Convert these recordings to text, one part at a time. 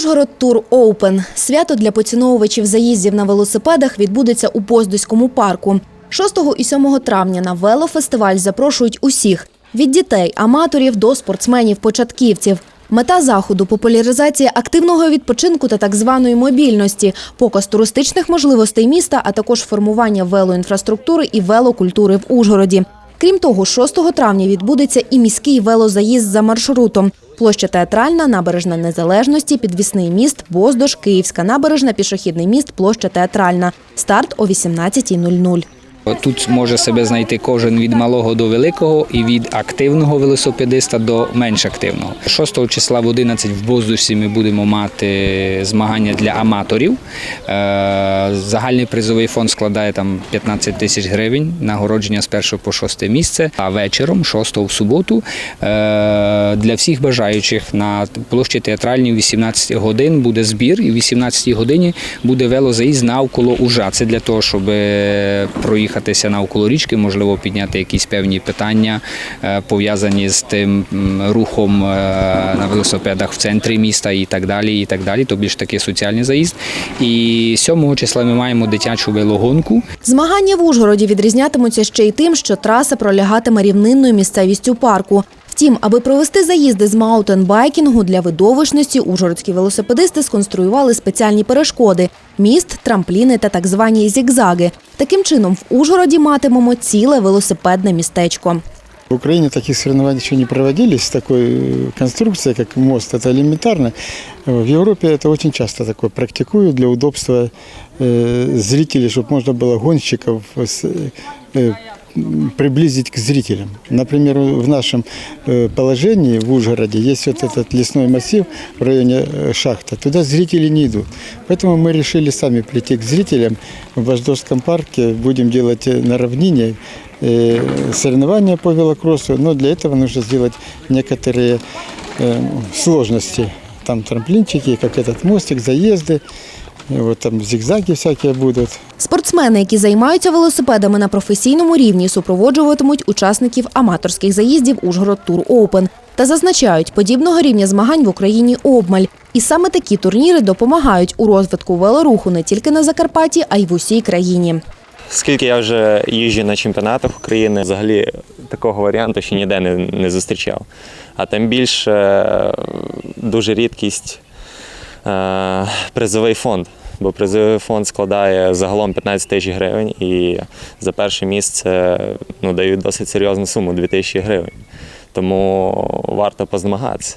Ужгород Тур Оупен. Свято для поціновувачів заїздів на велосипедах відбудеться у Поздоському парку. 6 і 7 травня на велофестиваль запрошують усіх від дітей, аматорів до спортсменів-початківців. Мета заходу популяризація активного відпочинку та так званої мобільності, показ туристичних можливостей міста, а також формування велоінфраструктури і велокультури в Ужгороді. Крім того, 6 травня відбудеться і міський велозаїзд за маршрутом. Площа Театральна, набережна Незалежності, підвісний міст, Боздож, Київська набережна, пішохідний міст, площа Театральна. Старт о 18.00. Тут може себе знайти кожен від малого до великого і від активного велосипедиста до менш активного. 6 числа в 11 в Боздусі ми будемо мати змагання для аматорів. Е, Загальний призовий фонд складає там 15 тисяч гривень, нагородження з 1 по 6 місце. А вечором, 6 в суботу, е, для всіх бажаючих на площі театральній в 18 годин буде збір, і в 18 годині буде велозаїзд навколо Ужа. Це для того, щоб е, проїхатися навколо річки, можливо, підняти якісь певні питання, е, пов'язані з тим рухом е, на велосипедах в центрі міста і так далі. І так далі. То більш такий соціальний заїзд. І 7 числа ми маємо дитячу велогонку. Змагання в Ужгороді відрізнятимуться ще й тим, що траса пролягатиме рівнинною місцевістю парку. Втім, аби провести заїзди з маутенбайкінгу для видовищності, ужгородські велосипедисти сконструювали спеціальні перешкоди – міст, трампліни та так звані зігзаги. Таким чином, в Ужгороді матимемо ціле велосипедне містечко. В Украине таких соревнований еще не проводились с такой э, конструкцией, как мост. Это элементарно. В Европе это очень часто такое практикуют для удобства э, зрителей, чтобы можно было гонщиков с- э, м, приблизить к зрителям. Например, в нашем э, положении в Ужгороде есть вот этот лесной массив в районе э, шахта. Туда зрители не идут. Поэтому мы решили сами прийти к зрителям. В Вождовском парке будем делать э, на равнине соревнования по велокроссу, но для этого нужно сделать некоторые сложности. Там трамплинчики, как этот мостик, заезды, вот там зигзаги всякие будут. Спортсмени, які займаються велосипедами на професійному рівні, супроводжуватимуть учасників аматорських заїздів Ужгород Тур Оупен. Та зазначають, подібного рівня змагань в Україні обмаль. І саме такі турніри допомагають у розвитку велоруху не тільки на Закарпатті, а й в усій країні. Скільки я вже їжджу на чемпіонатах України, взагалі такого варіанту ще ніде не, не зустрічав. А тим більше е, дуже рідкість е, призовий фонд. Бо призовий фонд складає загалом 15 тисяч гривень і за перше місце ну, дають досить серйозну суму 2 тисячі гривень. Тому варто позмагатися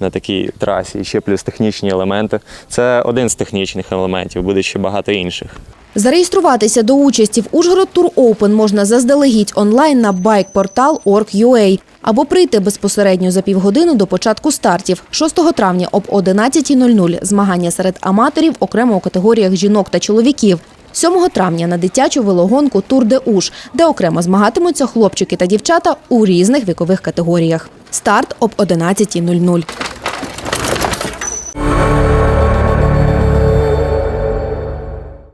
на такій трасі. І ще плюс технічні елементи. Це один з технічних елементів, буде ще багато інших. Зареєструватися до участі в Ужгород Тур Оупен можна заздалегідь онлайн на bikeportal.org.ua або прийти безпосередньо за півгодини до початку стартів. 6 травня об 11.00 змагання серед аматорів окремо у категоріях жінок та чоловіків. 7 травня на дитячу велогонку Тур де Уж, де окремо змагатимуться хлопчики та дівчата у різних вікових категоріях. Старт об 11.00.